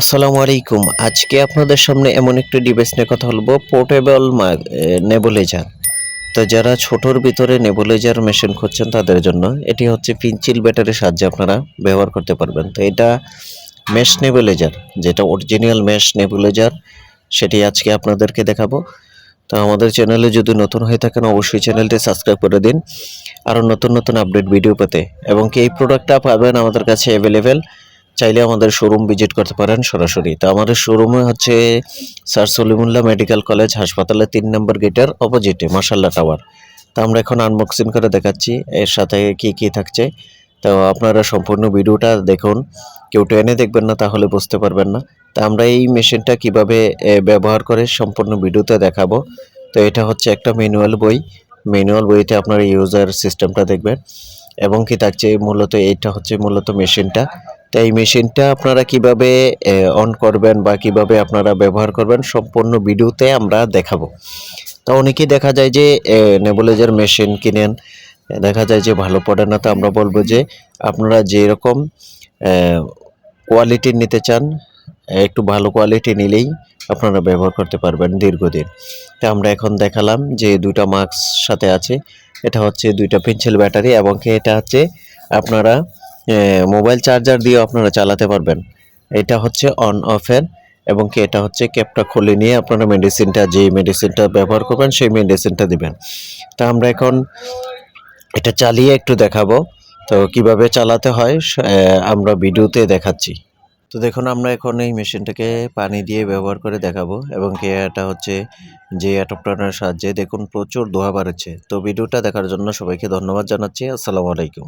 আসসালামু আলাইকুম। আজকে আপনাদের সামনে এমন একটি ডিভাইস নিয়ে কথা বলব পোর্টেবল নেবুলাইজার তো যারা ছোটোর ভিতরে নেবুলাইজার মেশিন খুঁজছেন তাদের জন্য, এটি হচ্ছে পিনচিল ব্যাটারির সাহায্যে আপনারা ব্যবহার করতে পারবেন। তো এটা মেশ নেবুলাইজার যেটা অরিজিনাল মেশ নেবুলাইজার সেটি আজকে আপনাদেরকে দেখাবো। তো আমাদের চ্যানেলে যদি নতুন হয়ে থাকেন, অবশ্যই চ্যানেলটি সাবস্ক্রাইব করে দিন। আরও নতুন নতুন আপডেট ভিডিও পেতে। এবং কি এই প্রোডাক্টটা পাবেন আমাদের কাছে অ্যাভেলেবেল চাইলে আমাদের শোরুম ভিজিট করতে পারেন সরাসরি। তো আমাদের শোরুমে হচ্ছে স্যার সলিমুল্লাহ মেডিকেল কলেজ হাসপাতালের তিন নম্বর গেটের অপোজিটে মার্শাল্লাহ টাওয়ার তো আমরা এখন আনবক্সিং করে দেখাচ্ছি, এর সাথে কি কি থাকছে। তো আপনারা সম্পূর্ণ ভিডিওটা দেখুন। কেউ টেনে দেখবেন না, তাহলে বুঝতে পারবেন না। তো আমরা এই মেশিনটা কীভাবে ব্যবহার করে সম্পূর্ণ ভিডিওতে দেখাবো। তো এটা হচ্ছে একটা ম্যানুয়াল বই। ম্যানুয়াল বইতে আপনারা ইউজার সিস্টেমটা দেখবেন। এবং কি থাকছে, মূলত এইটা হচ্ছে মূলত মেশিনটা। তো এই মেশিনটা আপনারা কীভাবে অন করবেন বা কীভাবে আপনারা ব্যবহার করবেন সম্পূর্ণ ভিডিওতে আমরা দেখাবো। তো অনেকেই দেখা যায় যে নেবুলাইজার মেশিন কিনেন। দেখা যায় যে ভালো পড়ে না, তো আমরা বলব যে আপনারা যেরকম কোয়ালিটির নিতে চান, একটু ভালো কোয়ালিটি নিলেই আপনারা ব্যবহার করতে পারবেন দীর্ঘদিন। তো আমরা এখন দেখালাম যে দুইটা মাস্ক সাথে আছে। এটা হচ্ছে দুইটা পেন্সিল ব্যাটারি এবং এটা হচ্ছে আপনারা মোবাইল চার্জার দিয়েও আপনারা চালাতে পারবেন। এটা হচ্ছে অন অফের এবং কি এটা হচ্ছে ক্যাপটা খুলে নিয়ে আপনারা মেডিসিনটা যে মেডিসিনটা ব্যবহার করবেন, সেই মেডিসিনটা দিবেন। তা আমরা এখন এটা চালিয়ে একটু দেখাবো। তো কীভাবে চালাতে হয় আমরা ভিডিওতে দেখাচ্ছি। তো দেখুন, আমরা এখন এই মেশিনটাকে পানি দিয়ে ব্যবহার করে দেখাবো এবং কি এটা হচ্ছে যে অ্যাডপ্টারের সাহায্যে দেখুন প্রচুর ধোয়া বাড়ছে। তো ভিডিওটা দেখার জন্য সবাইকে ধন্যবাদ জানাচ্ছি। আসসালামু আলাইকুম।